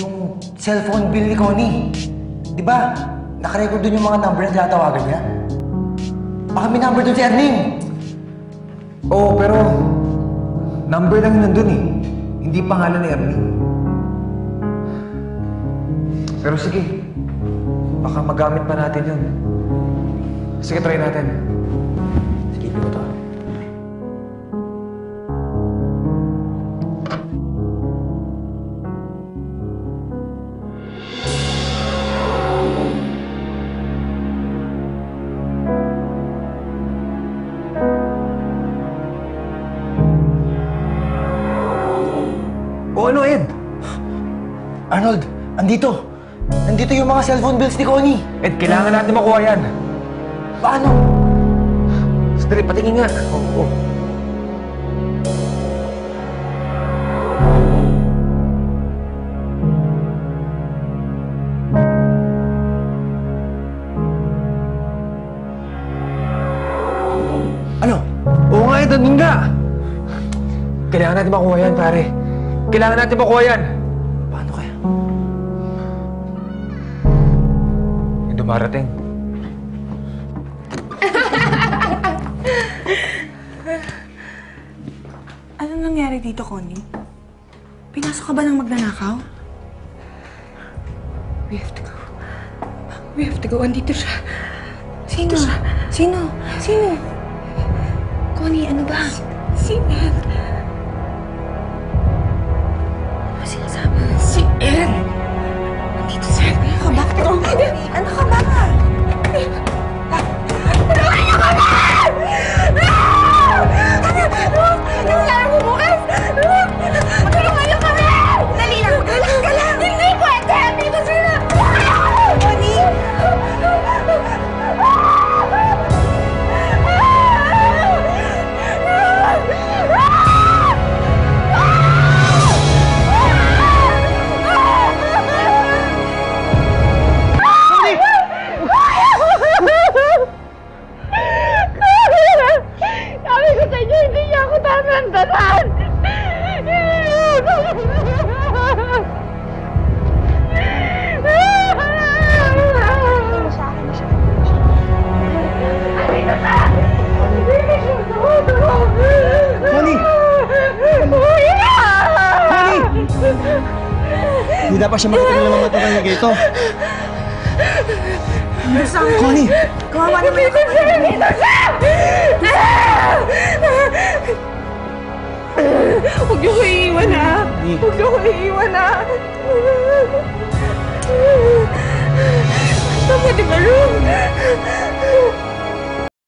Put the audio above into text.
Yung cellphone bill ni Connie. Di ba? Nakarecord dun yung mga number na tinatawagan niya. Baka may number dun si Erning. Oo, pero number lang yun nandun eh. Hindi pangalan ni Ernie. Pero sige, baka magamit pa natin yun. Sige, try natin. O ano, Ed? Arnold, andito. Nandito yung mga cellphone bills ni Connie. Ed, kailangan natin makuha yan. Paano? Sandali, patingin nga. Oo. Ano? Oo nga, Ed, andun nga. Kailangan natin makuha yan, pare. Kailangan natin makuha yan. Paano kaya? Yung dumarating. Ano nangyari dito, Connie? Pinasok ka ba ng magnanakaw? We have to go. We have to go. Andito siya. Sino? Sino? Sino? Connie, ano ba? Si Ed. Si Ed. Andito si Ed. Ano ka ba? Ano ka ba? Tatantanan! Connie! Connie! Hindi dapat siya makita ng mga mata kanya dito. Connie! Kawawa naman ako. Huwag niyo iiwan, ha? Huwag niyo iiwan, ha?